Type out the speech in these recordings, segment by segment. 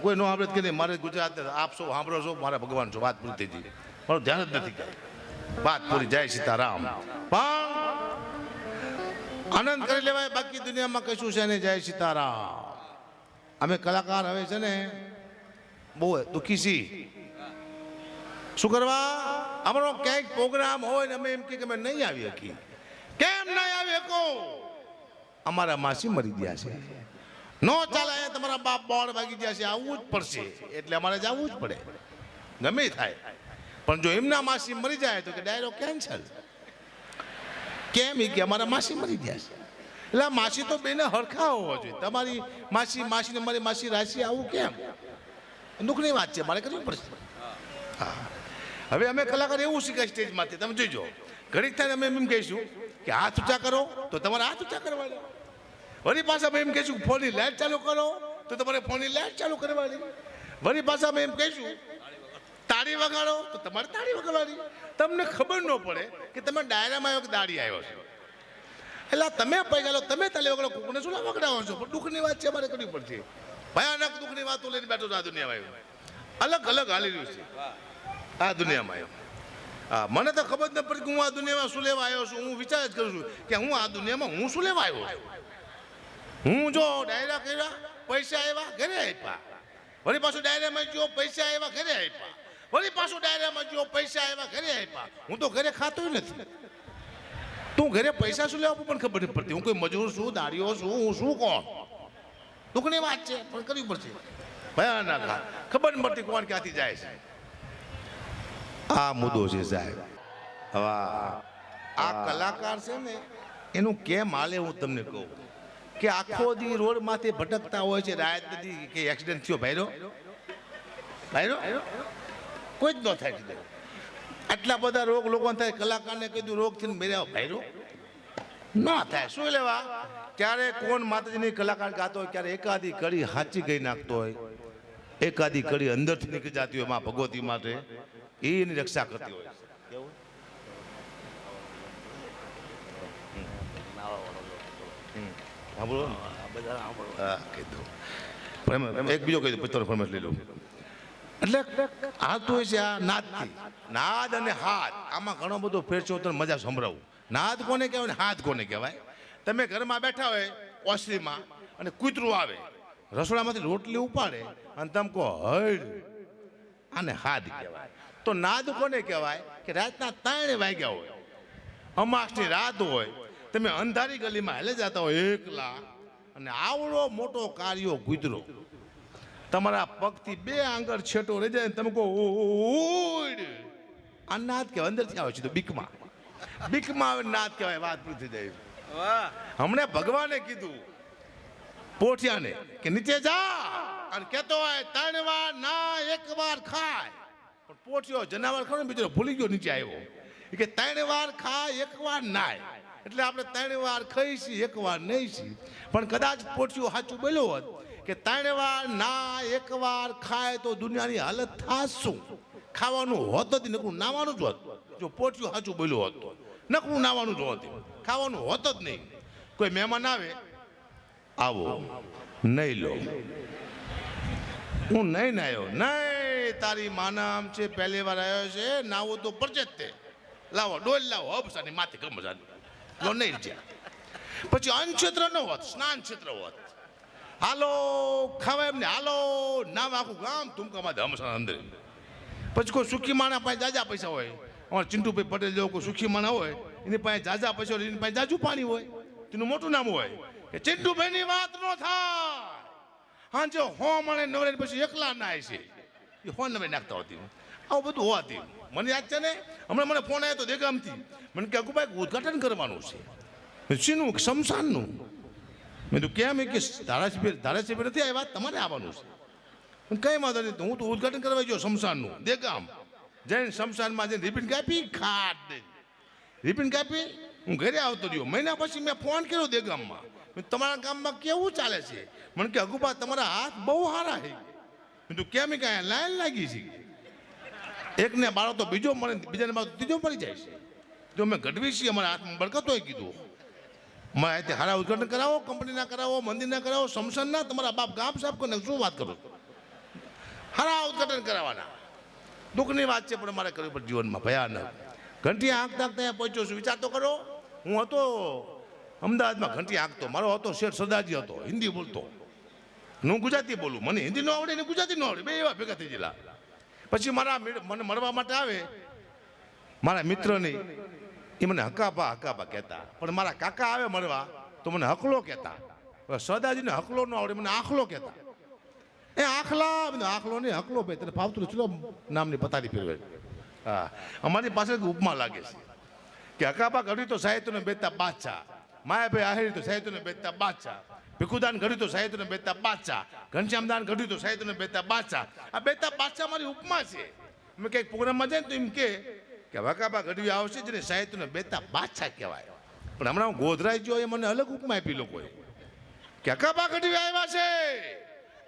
કોઈ નો આપણે કે મારે ગુજરાત આપ સૌ સાંભળો છો, મારા ભગવાન છો, વાત પૂરી થઈ મારું ધ્યાન જ નથી. વાત પૂરી, જય સીતારામ. પણ આનંદ કરી લેવાય, બાકી દુનિયામાં કશું છે ને જય સીતારામ. અમે કલાકાર હવે છે ને, બહુ દુઃખી છી શું કરવા? અમારો ક્યાંક પ્રોગ્રામ હોય ને, અમે એમ કે અમે નહીં આવી શકીએ. કેમ નહીં આવી શકો? અમારા માસી મરી ગયા છે. નો ચાલે, અહીંયા તમારા બાપ બોર્ડ ભાગી છે, આવવું જ પડશે. એટલે અમારે જવું જ પડે. ગમે થાય. પણ જો એમના માસી મરી જાય તો કે ડાયરો, કેન્સલ. કેમ? ઈ કે અમારા માસી મરી ગયા છે. એટલે માસી તો બેને હરખા હોવા જોઈએ. તમારી માસી, માસીને મારી માસી રાશિ આવું કેમ? દુઃખની વાત છે, મારે કરવી પડશે. હા. હવે અમે કલાકાર એવું શીખાય સ્ટેજમાંથી. તમે જોઈજો ઘડીક થાય અમે એમ કહીશું કે હાથ ઊંચા કરો, તો તમારે હાથ ઊંચા કરવાના વળી પાછા અમે એમ કહીશું, ફોનની લાઇટ ચાલુ કરો. તો તમારે ફોનની લાઇટ ચાલુ કરવાની. વળી પાછા અમે એમ કહીશું, તાળી વગાડો, તો તમારે તાળી વગાડવાની. તમને ખબર ન પડે કે તમે ડાયરામાં આવ્યો કે દાડી આવ્યો છો. એટલે તમે પૈગાલો તમે તાળી વગાડો, કુકને શું વગડાવો છો? પણ દુઃખની વાત છે, અમારે કરવી પડશે ભયાનક દુઃખની વાતો લઈને બેઠો આ દુનિયામાં આવ્યો. અલગ અલગ હાલી રહ્યું છે. આ દુનિયામાં આવ્યો. હા, મને તો ખબર ન પડી કે હું આ દુનિયામાં શું લેવા આવ્યો છું. હું વિચાર જ કરું છું કે હું આ દુનિયામાં હું શું લેવા આવ્યો? છું હું જો ડાયરા કર્યા, પૈસા આવ્યા ઘરે આપ્યા વળી પાછું ડાયરામાં જો પૈસા આવ્યા ઘરે આપ્યા વળી પાછું ડાયરામાં જો પૈસા આવ્યા ઘરે આપ્યા હું તો ઘરે ખાતો નથી. તું ઘરે પૈસા શું લેવા પણ ખબર નથી પડતી. હું કોઈ મજૂર છું દાડીઓ છું, હું શું કોણ? દુઃખની વાત છે, પણ કરવી પડશે. ભયાનક. ખબર નથી પડતી કોણ ક્યાંથી જાય છે. આ મુદ્દો છે સાહેબ. હવે આ કલાકાર છે ને, એનું કેમ હાલે હું તમને કહું. કે આખો દી રોડમાંથી ભટકતા હોય છે રાયત નથી કે એક્સિડન્ટ થયો, ભાઈરો? ભાઈરો? કોઈ જ ન થાય કીધું આટલા બધા રોગ લોકોને થાય, કલાકારને કીધું રોગ થઈને મેર્યા ભાઈરો? ન થાય. શું લેવા? ક્યારે કોણ માતાજીની કલાકાર ગાતો હોય, ક્યારે એકાદી કડી હાચી ગઈ નાખતો હોય, એકાદી કડી અંદરથી નીકળી જતી હોયમાં ભગવતી માટે, એની રક્ષા કરતી હોય. હમ. સાંભળો? હા કીધું. પણ એક બીજો કહી દઉં પછી ફરમાઈશ લઈ લઉં. એટલે હાલતું હોય છે આ નાદથી. નાદ અને હાથ આમાં ઘણો બધો ફેર છે તને મજા સંભળાવું. નાદ કોને કહેવાય હાથ કોને કહેવાય? તમે ઘરમાં બેઠા હોય ઓસરીમાં અને કૂતરું આવે રસોડામાંથી રોટલી ઉપાડે અને તમે કહો હળ આને હાથ કહેવાય. તો નાદ કોને કહેવાય? કે રાતના ત્રણ વાગ્યા હોય. અમાસની રાત હોય તમે અંધારી ગલીમાં હેલે જતા હોય એકલા. અને આવડો મોટો કાર્યો ગુજરો. તમારા પગથી બે આંગળ છેટો રહી જાય તમે કહો આ નાદ કહેવાય અંદરથી આવે છે તો બીકમાં. બીકમાં આવે નાદ કહેવાય વાત પૂરી થઈ જાય. હમણે ભગવાને કીધું પોઠિયાને કે નીચે જા અને કહેતો હોય ત્રણ વાર ના એક વાર ખાય. પણ પોઠિયો જનાવર ખરો બીજો ભૂલી ગયો નીચે આવ્યો. કે ત્રણ વાર ખાય એક વાર નાય. એટલે આપણે ત્રણ વાર ખાઈશી, એક વાર નહીં છીએ પણ કદાચ પોચ્યું સાચું બોલ્યો હોત કે ત્રણ વાર ના, એક વાર ખાય તો દુનિયાની હાલત થાશ. ખાવાનું હોત જ નકરું નાવાનું જ હોત. જો પોચ્યું સાચું બોલ્યું હોત નકરું નાવાનું જ હોત ખાવાનું હોત જ નહીં. કોઈ મહેમાન આવે, આવો, નહીં લો. હું નહીં નાયો નહીં, તારી માનામ છે, પહેલી વાર આવ્યો છે, નાવો તો પરચે તે. લાવો, ડોલ લાવો. હબસાની માથે ગમજાની લો જ્યાં પછી અન્ન ક્ષેત્ર ન હોત સ્નાન ક્ષેત્ર હોત હાલો ખાવા એમને હાલો નામ આખું ગામ તુમકામાં હમસા અંદર પછી કોઈ સુખી માણા પાસે જાજા પૈસા હોય અમારા ચિંટુભાઈ પટેલ જેવો કોઈ સુખી માણા હોય એની પાસે જાજા પૈસા હોય એની પાસે જાજુ પાણી હોય તેનું મોટું નામ હોય કે ચિંટુભાઈની વાત ન થાય હા જો હો મળે નવરે પછી એકલા નાય છે એ હો નંબર નાખતા હોતી આવું બધું હોવાથી મને યાદ છે ને? હમણાં મને ફોન આવ્યો તો દેગામથી. મને કે અકુભાઈ ઉદઘાટન કરવાનું છે. શીનું? શમશાનનું? મેં તો કેમ? કે ધારાસભ્ય ધારાસભ્ય નથી આવ્યા? તમારે આવવાનું છે. કઈ વાંધો નહીં હું તો ઉદઘાટન કરવા ગયો શમશાનનું. દેગામ. જઈને શમશાનમાં જઈને રિપીટ કાપી, ખાટ દે રિપીટ કાપી, હું ઘરે આવતો રહ્યો. મહિના પછી મેં ફોન કર્યો દેગામમાં. તમારા ગામમાં કેવું ચાલે છે? મને કે અગુબા તમારા હાથ બહુ સારા છે. મેં તો કેમ? કે અહીંયા લાઈન લાગી છે. એકને બાળો તો બીજો મળે બીજાને બાળો ત્રીજો મળી જાય છે. જો મેં ઘટવી છીએ અમારા હાથમાં બળકતોય કીધું. મારે અહીંયા હારા ઉદઘાટન કરાવો, કંપનીના કરાવો, મંદિરના કરાવો સમસનના તમારા બાપ ગામ સાફ કરીને શું વાત કરો હારા ઉદઘાટન કરાવવાના. દુઃખની વાત છે, પણ મારે કરવી પડે જીવનમાં ભયાનક. ઘંટી આંકતા આંકતા અહીંયા પહોંચ્યો છું, વિચાર તો કરો. હું હતો, અમદાવાદમાં ઘંટી આંકતો મારો હતો, શેઠ સરદારજી હતો, હિન્દી બોલતો. હું ગુજરાતી બોલું, મને હિન્દી ન આવડે ને ગુજરાતી ન આવડે, બે એવા ભેગા થઈ ગયેલા. પછી મારા મને મળવા માટે આવે. મારા મિત્રની. એ મને હકાબા હકાબા કહેતા. પણ મારા કાકા આવે મળવા, તો મને હકલો કહેતા. સદાજીને હકલો ન આવડે, મને આખલો કહેતા. એ આખલા આખલો નહીં, હકલો ભાઈ, તને ફાવતું ચલો, નામની પતારી ફેરવે. હા. અમારી પાસે ઉપમા લાગે છે. કે હકાબા ઘડ્યું તો સાહિત્યને બેતા બાદશાહ. માયાભાઈ આહિર તો સાહિત્યને બેતા બાદશાહ. ભીખુદાન ઘડ્યું તો સાહિત્યને બેતા બાદશાહ. ઘનશ્યામદાન ઘડ્યું તો સાહિત્યને બેતા બાદશાહ. આ બેતા બાદશાહ મારી ઉપમા છે. મેં કંઈક પ્રોગ્રામમાં જાય ને તો એમ કે કે વકાબા ગઢવી આવશે જેને સાહિત્યનો બેતા બાદશાહ કહેવાય. પણ હમણાં હું ગોધરાઈ ગયો એ મને અલગ ઉપમા આપી લોકોએ. કે અકાબા ગઢવી આવ્યા છે.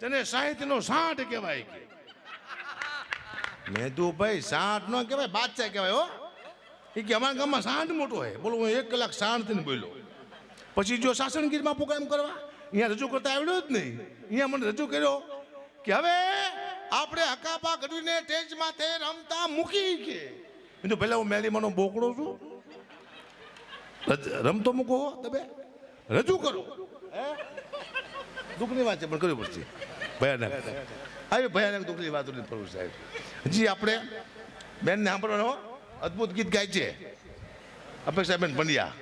જેને સાહિત્યનો સાઠ કહેવાય કે. મેં તું ભાઈ સાઠ ન કહેવાય, બાદશાહ કહેવાય, હો. એ કે, અમારા ગામમાં સાંઠ મોટો હોય બોલો, હું એક કલાક શાંતિને બોલ્યો. પછી જો શાસનગીરમાં પ્રોગ્રામ કરવા અહીંયા રજૂ કરતા આવડ્યો જ નહીં. અહીંયા મને રજૂ કર્યો કે હવે આપણે હકાપા ગઢવીને ટેજ માથે રમતા મૂકી કે. તો પહેલાં હું મેલીમાંનો બોકડો છું. રમતો મૂકો તમે. રજૂ કરો. હે? દુઃખની વાત છે, પણ કરવી પડશે. ભયાનક. આવી ભયાનક દુઃખની વાતો નથી પ્રભુ સાહેબ. હજી આપણે બેનને સાંભળવાનો અદ્ભુત ગીત ગાય છે. અપેક્ષાબેન પંડ્યા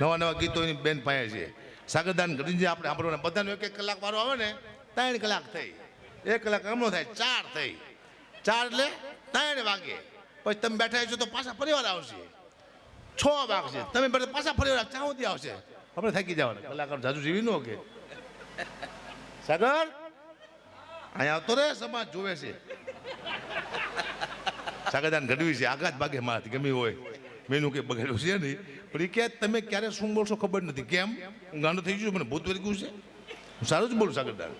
નવા નવા ગીતો એની બેન પાસે છે. સાગરદાન ગરીજી આપણે સાંભળવાને, બધાનો એક એક કલાક વારો આવે ને, ત્રણ કલાક થઈ. એક કલાક હમણો થાય, ચાર થઈ. ચાર એટલે ત્રણ વાગે. પછી તમે બેઠા છો તો પાછા પરિવાર આવશે. છ વાગશે. તમે બેઠા પાછા પરિવાર ચા સુધી આવશે. આપણે થાકી જવાના. કલાકાર જાજુ જીવી નો કે સાગર, અહીંયા આવતો રે, સમાજ જોવે છે. સાગરદાન ઘડવી છે. આઘાત ભાગે મારાથી ગમી હોય. મેનું કંઈ બગડ્યું છે નહીં. પણ એ કે તમે ક્યારે શું બોલશો ખબર નથી. કેમ? હું ગાંડો થઈ ગયું મને ભૂત વળી ગયું છે. હું સારું જ બોલું, સાગરદાર.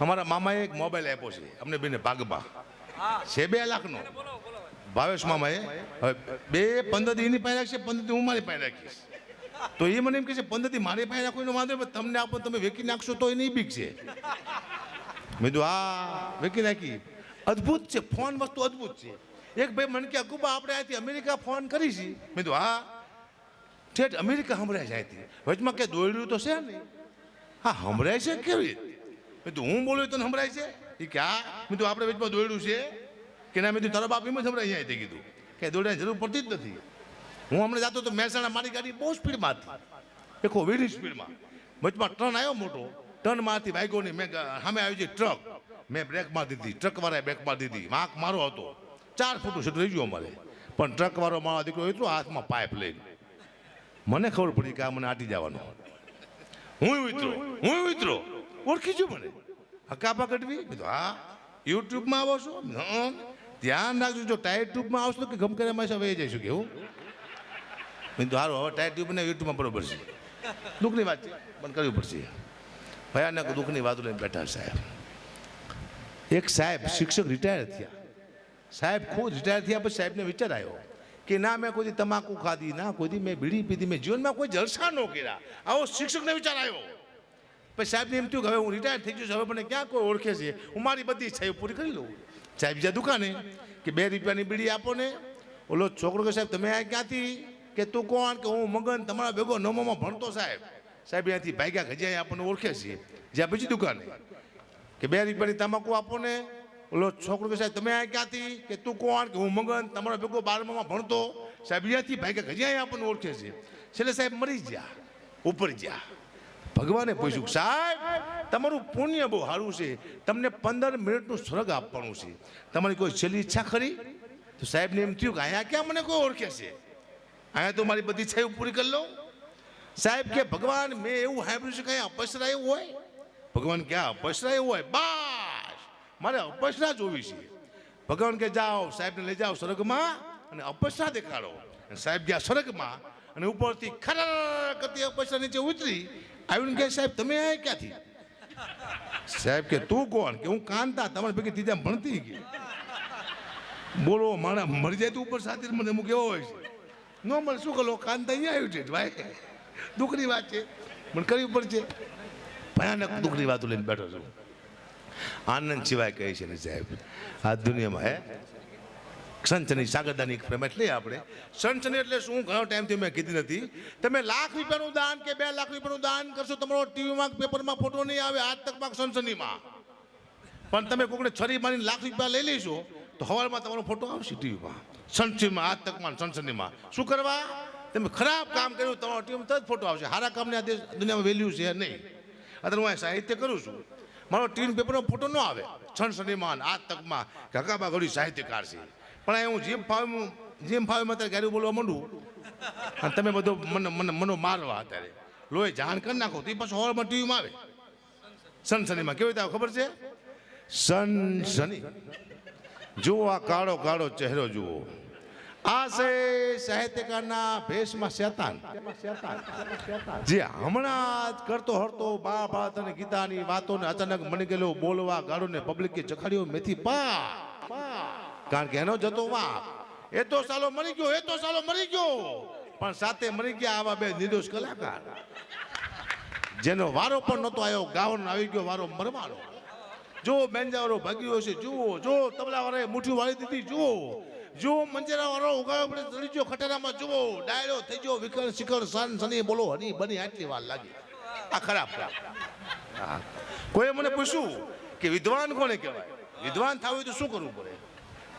અમારા મામાએ એક મોબાઈલ આપ્યો છે. અમને બેને ભાગમાં છે બે લાખનો. ભાવેશ મામાએ. હવે બે પંદર એની પાસે રાખશે પંદર હું મારી પાસે રાખીશ. તો એ મને એમ કહે છે પંદર દી મારી પાસે રાખો એનો વાંધો તમને આપો તમે વેકી નાખશો તો એની બીક છે. મેં કીધું, હા વેકી નાખી. અદ્ભુત છે, ફોન વસ્તુ અદ્ભુત છે. એક ભાઈ મને કે અકુબા, આપણે અહીંથી અમેરિકા ફોન કરી છે. મેં હા. ઠેઠ, અમેરિકા સંભળાય છે અહીંથી વચમાં કે દોડ્યું તો છે ને. હા, સંભળાય છે કેવી? મેં તું હું બોલ્યું તો સંભળાય છે? એ કે, હા. મેં કીધું, આપણે વચમાં દોડ્યું છે. કે ના, મેં તું તારા બાપ એમ જ સંભળાય અહીંયાથી કીધું, કે દોડવાની જરૂર પડતી જ નથી. હું હમણાં જતો તો મહેસાણા મારી ગાડી બહુ સ્પીડમાં હતી એકો વેરી સ્પીડમાં. વચમાં ટર્ન આવ્યો મોટો. ટર્નમાંથી વાગ્યો મેં સામે આવી છે ટ્રક. મેં બ્રેક મારી દીધી. ટ્રકવાળાએ બ્રેક મારી દીધી. વાંક મારો હતો. ચાર ફૂટનું સીટ રહી ગયું અમારે. પણ ટ્રકવાળો મારો દીકરો એટલો હાથમાં પાઇપ લઈને. મને ખબર પડી કે આ મને આટી જવાનો. હું મિત્રો હું મિત્રો ઓળખી છું મને? હકાપા કટવી? કીધું, હા. યુટ્યુબમાં આવો છો? ધ્યાન રાખજો જો ટાયર ટ્યુબમાં આવશો કે ગમ કરે માસા વહી જઈશું કેવું મેં તો સારું હવે ટાયર ટ્યુબ ને યુટ્યુબમાં બરોબર છે. દુઃખની વાત છે. પણ કરવી પડશે. ભયાનક દુઃખની વાતો લઈને બેઠા સાહેબ. એક સાહેબ શિક્ષક રિટાયર થયા. સાહેબ, ખુદ રિટાયર થયા પછી સાહેબને વિચાર આવ્યો કે ના, મેં કોઈ તમાકુ ખાધી, ના, કોઈ મેં બીડી પીધી, મેં જીવનમાં કોઈ જલસા ન કર્યા. આવો શિક્ષકને વિચાર આવ્યો પછી સાહેબને એમ થયું કે હવે હું રિટાયર થઈ ગયો છું, હવે મને ક્યાં કોઈ ઓળખે છે? હું મારી બધી સાહેબ પૂરી કરી લઉં. સાહેબ જ્યાં દુકાને કે બે રૂપિયાની બીડી આપો ને. ઓલો છોકરો કે સાહેબ, તમે આ ક્યાંથી? કે તું કોણ? કે હું મગન, તમારા ભેગો નમોમાં ભણતો સાહેબ. સાહેબ, અહીંયાથી ભાગ્યા ખજ્યા આપણને ઓળખે છે. જ્યાં બીજી દુકાને કે બે રૂપિયાની તમાકુ આપો ને. ઓલો છોકરો કે સાહેબ, તમે આ ક્યાંથી? કે તું કોણ? કે હું મગન? તમારો ભેગો બારમામાં ભણતો. સાહેબ, અહીંયાથી ભાગ્યા ખજ્યા આપણને ઓળખે છે. છેલ્લે સાહેબ મરી ગયા, ઉપર ગયા. ભગવાને પૂછ્યું, સાહેબ, તમારું પુણ્ય બહુ સારું છે. તમને પંદર મિનિટનું સ્વર્ગ આપવાનું છે. તમારી કોઈ છેલ્લી ઈચ્છા ખરી? તો સાહેબને એમ થયું કે, અહીંયા ક્યાં મને કોઈ ઓળખે છે? અહીંયા તો મારી બધી ઈચ્છા પૂરી કરી લઉં. સાહેબ કે, ભગવાન, મેં એવું સાંભળ્યું છે કે અહીંયા અપસરાયું હોય? ભગવાન ક્યાં અપસરાયું હોય. બસ મારે અપસરા જોવી છે. ભગવાન કે જાઓ, સાહેબને લઈ જાઓ સ્વર્ગમાં અને અપસરા દેખાડો. સાહેબ ગયા સ્વર્ગમાં અને ઉપરથી ખર કરતી અપસરા નીચે ઉતરી. આવીને કે સાહેબ, તમે આ ક્યાંથી? સાહેબ કે, તું કોણ? કે, હું કાંતા, તમારી ભેગી ત્રીજા ભણતી ગઈ. બોલો, મારા, મરી જાય તો ઉપર સાથે મને અમુક એવો હોય છે. ન મળે, શું કરો કાંતા અહીંયા આવ્યું છે ભાઈ. દુઃખની વાત છે, પણ કરવી પડશે ભયાનક દુઃખની વાતો લઈને બેઠો છું. આનંદ સિવાય કહે છે ને સાહેબ. આ દુનિયામાં, હે? સનસની સાગરદાની એક ફેમ એટલે આપણે. સનસની એટલે શું? ઘણો ટાઈમથી મેં કીધી નથી. તમે લાખ રૂપિયાનું દાન કે બે લાખ રૂપિયાનું દાન કરશો, તમારો ટીવીમાં, પેપરમાં ફોટો નહીં આવે, આજ તકમાં સનસનીમાં પણ તમે કોઈને છરી મારીને લાખ રૂપિયા લઈ લઈશો, તો હવારમાં તમારો ફોટો આવશે ટીવીમાં. સનસીમાં આજ તકમાં સનસનીમાં શું કરવા? તમે ખરાબ કામ કર્યું, તમારો ટીવીમાં તરત ફોટો આવશે. સારા કામને આ દેશ દુનિયામાં વેલ્યુ છે નહીં. અત્યારે હું સાહિત્ય કરું છું. મારો ટીન પેપરનો ફોટો ન આવે. સનસનીમાં આ તકમાં કાકાબા ઘડી સાહિત્યકાર છે. પણ એ હું જેમ ફાવે જેમ ફાવે મેં અત્યારે ગાડી બોલવા માંડું. અને તમે બધો મને મને, મનો મારવા અત્યારે. લોહી જાણ કરી નાખો તો એ પાછું હોલમાં ટીવીમાં આવે. સનસનીમાં કેવી રીતે ખબર છે? સનસની જુઓ આ કાળો કાળો ચહેરો જુઓ. આ સાહિત્યકારના ભેષમાં શેતાન. જે હમણાં જ કરતો હરતો મહાભારત અને ગીતાની વાતોને અચાનક મની ગયેલો બોલવા ગાળો ને પબ્લિકે ચખાડ્યો મેથી પા. કારણ કે એનો જતો વાપ. એ તો સાલો મરી ગયો, એ તો સાલો મરી ગયો. પણ સાથે મરી ગયા આવા બે નિર્દોષ કલાકાર. જેનો વારો પણ નહોતો આવ્યો, ગાવાનો આવી ગયો વારો મરવાનો. જો બેન્જાવાળો ભાગ્યો છે જુઓ, જો તબલાવાળાએ મુઠ્ઠી વાળી દીધી, જુઓ. જો મંજરાવાળો ઉગાયો પડે ગયો ખટારામાં જુઓ, ડાયરો થઈ ગયો વિકર શિખર, સન, સની, બોલો, હની, બની આટલી વાર લાગી. આ ખરાબ ખરાબ. કોઈએ મને પૂછ્યું કે વિદ્વાન કોને કહેવાય? વિદ્વાન થવું હોય તો શું કરવું પડે?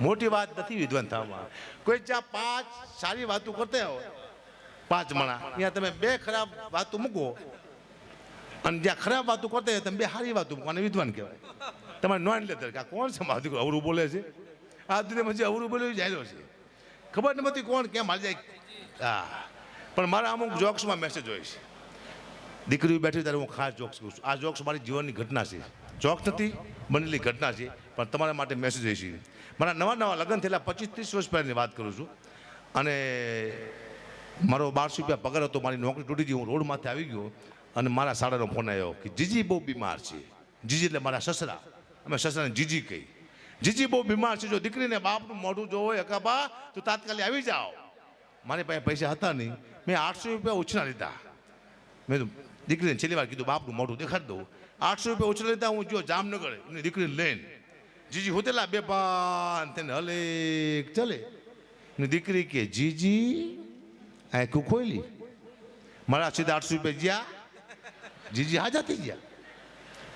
મોટી વાત નથી વિદ્વાન થવામાં. કોઈ જ્યાં પાંચ સારી વાતો કરતા હોય, પાંચ મણા, ત્યાં તમે બે ખરાબ વાતો મૂકો, અને જ્યાં ખરાબ વાતો કરતા હોય તમે બે સારી વાતો મૂકો અને વિદ્વાન કહેવાય. તમારે નોંધ લેતા કોણ છે? અવરું બોલે છે. આ દુનિયામાં જે અવરું બોલ્યું જાય છે. ખબર નથી કોણ કેમ હાલ જાય. હા. પણ મારા અમુક જોક્સમાં મેસેજ હોય છે. દીકરી બેઠી ત્યારે હું ખાસ જોક્સ કહું છું. આ જોક્સ મારી જીવનની ઘટના છે. જોક્સ નથી, બનેલી ઘટના છે. પણ તમારા માટે મેસેજ હોય છે. મારા નવા નવા લગ્ન થયેલા પચીસ ત્રીસ વર્ષ પહેલાંની વાત કરું છું. અને મારો બારસો રૂપિયા પગાર હતો, મારી નોકરી તૂટી ગઈ, હું રોડમાંથી આવી ગયો. અને મારા સાડાનો ફોન આવ્યો કે જીજી બહુ બીમાર છે. જીજી એટલે મારા સસરા. અમે સસરાને જીજી કહી. જીજી બહુ બીમાર છે, જો દીકરીને બાપનું મોઢું જોવો હોય અકાબા તો તાત્કાલિક આવી જાઓ. મારી પાસે પૈસા હતા નહીં. મેં આઠસો રૂપિયા ઉછના લીધા. મેં દીકરીને છેલ્લી વાર કીધું, બાપનું મોઢું દેખાડી દઉં. આઠસો રૂપિયા ઉછના લીધા, હું જો જામનગર. એમની દીકરીને લઈને. જીજી હોતેલા બે પાન તેને હલે ચલે. ને દીકરી કે, જીજી આંખું ખોઈલી મારા સીધા આઠસો રૂપિયા જ્યાં જીજી હાજા થઈ ગયા.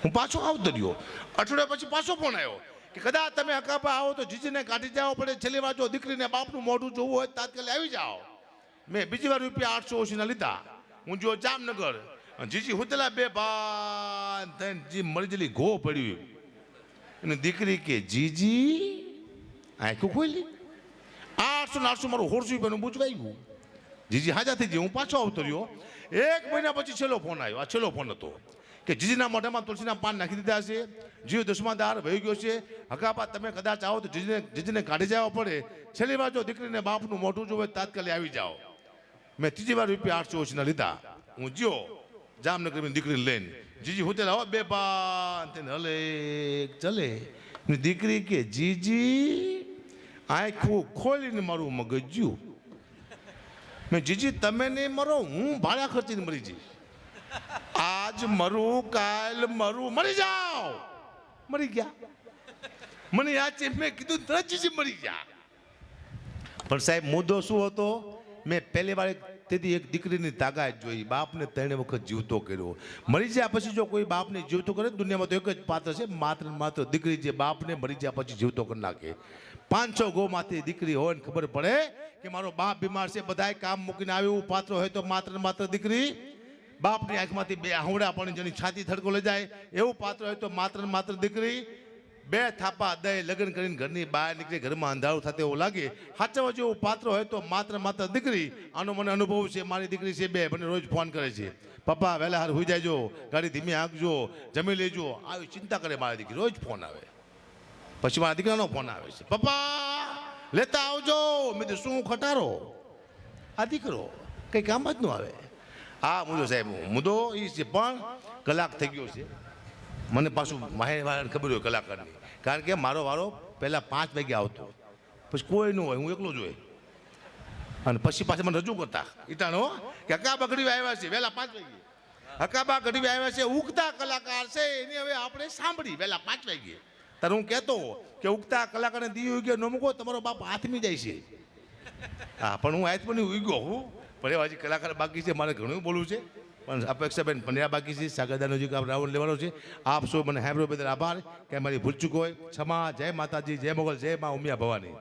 હું પાછો આવતો રહ્યો અઠવાડિયા પછી પાછો ફોન આવ્યો. કે કદાચ તમે અકાપા આવો તો જીજીને કાઢી જવા પડે છેલ્લી વાર જો દીકરીને બાપનું મોઢું જોવું હોય તાત્કાલિક આવી જાઓ. મેં બીજી વાર રૂપિયા આઠસો ઓછીના લીધા. હું જો જામનગર જીજી હુતલા બે ભાન થઈને જી મળી ઘો પડ્યું. અને દીકરી કે, જીજી, આખું ખોલી. આઠસો ને આઠસો મારું હોરસો રૂપિયાનું બૂચવાઈ ગયું જીજી હાજા થઈ ગઈ. હું પાછો આવતો રહ્યો. એક મહિના પછી છેલ્લો ફોન આવ્યો. આ છેલ્લો ફોન હતો. કે જીજીના મોઢામાં તુલસીના પાન નાખી દીધા છે. જીવ દસમાદાર વહી ગયો છે. હકાપા તમે કદાચ આવો તો જીજીને જીજીને કાઢી જવા પડે. છેલ્લી વાર જો દીકરીને બાપનું મોઢું જોવે તાત્કાલિક આવી જાઓ. મેં ત્રીજી વાર રૂપિયા આઠસો ઓછીના લીધા. હું જ્યો, જામનગરની દીકરીને લઈને. જીજી હું હો બે પાન તેને હલે ચલે. દીકરી કે, જીજી, આંખું ખોલીને મારું મગજ જ્યું મેં જીજી, તમે નહીં મરો, હું ભાડા ખર્ચીને મરી જઈશ. આજ મરું, કાલ મરું. મરી જાઓ. મરી ગયા. મને યાદ છે મેં કીધું દ્રજીજી જીજી મરી ગયા. પણ સાહેબ, મુદ્દો શું હતો? મેં પહેલી વાર તેથી એક દીકરીની તાકાત જોઈ. બાપને ત્રણે વખત જીવતો કર્યો. મરી જ્યા પછી જો કોઈ બાપને જીવતો કરે, દુનિયામાં તો એક જ પાત્ર છે, માત્ર માત્ર દીકરી જે બાપને મરી જ્યા પછી જીવતો કરી નાખે. પાંચસો ગોમાંથી દીકરી હોય ને ખબર પડે કે મારો બાપ બીમાર છે, બધાય કામ મૂકીને આવ્યું પાત્ર હોય તો માત્ર માત્ર દીકરી બાપની આંખમાંથી બે આહુડા પણ જેની છાતી થડકો લઈ જાય એવું પાત્ર હોય તો માત્ર માત્ર દીકરી બે થાપા દઈ લગ્ન કરીને ઘરની બહાર નીકળી ઘરમાં અંધારું થાય એવું લાગે. સાચવવા જેવું પાત્ર હોય તો માત્ર માત્ર દીકરી. આનો મને અનુભવ છે, મારી દીકરી છે બે, મને રોજ ફોન કરે છે. પપ્પા વહેલા હાર હોઈ જાયજો, ગાડી ધીમે હાંકજો, જમી લેજો. આવી ચિંતા કરે મારી દીકરી, રોજ ફોન આવે. પછી મારા દીકરાનો ફોન આવે છે. પપ્પા, લેતા આવજો. મેં શું ખટારો? આ દીકરો કંઈ કામ જ ન આવે. હા મુદ્દો સાહેબ મુદ્દો એ છે, પણ કલાક થઈ ગયો છે. મને પાછું માહિતી ખબર હોય કલાકારની. કારણ કે મારો વારો પહેલાં પાંચ વાગે આવતો. પછી કોઈ ન હોય, હું એકલો જ અને પછી પાછા મને રજૂ કરતા. ઈટાણો, કે કા બગડી આવ્યા છે, વહેલા પાંચ વાગે. હકાબા ગઢવી આવ્યા છે, ઉગતા કલાકાર છે, એને હવે આપણે સાંભળી, વહેલા પાંચ વાગે. ત્યારે હું કહેતો કે ઉગતા કલાકારને દી ઉગ્યો ન મૂકો, તમારો બાપ હાથમી જાય છે. હા, પણ હું હાથમાં ઉગ્યો હું. પણ કલાકાર બાકી છે, મારે ઘણું બોલવું છે. પણ અપેક્ષાબેન પંડ્યા બાકી છે, સાગરદાનો જે રાઉન્ડ લેવાનો છે, આપ સૌ મને હેબ્રો બદલ આભાર. કે મારી ભૂલ ચૂકો હોય, ક્ષમા, જય માતાજી, જય મોગલ, જય મા ઉમિયા ભવાની.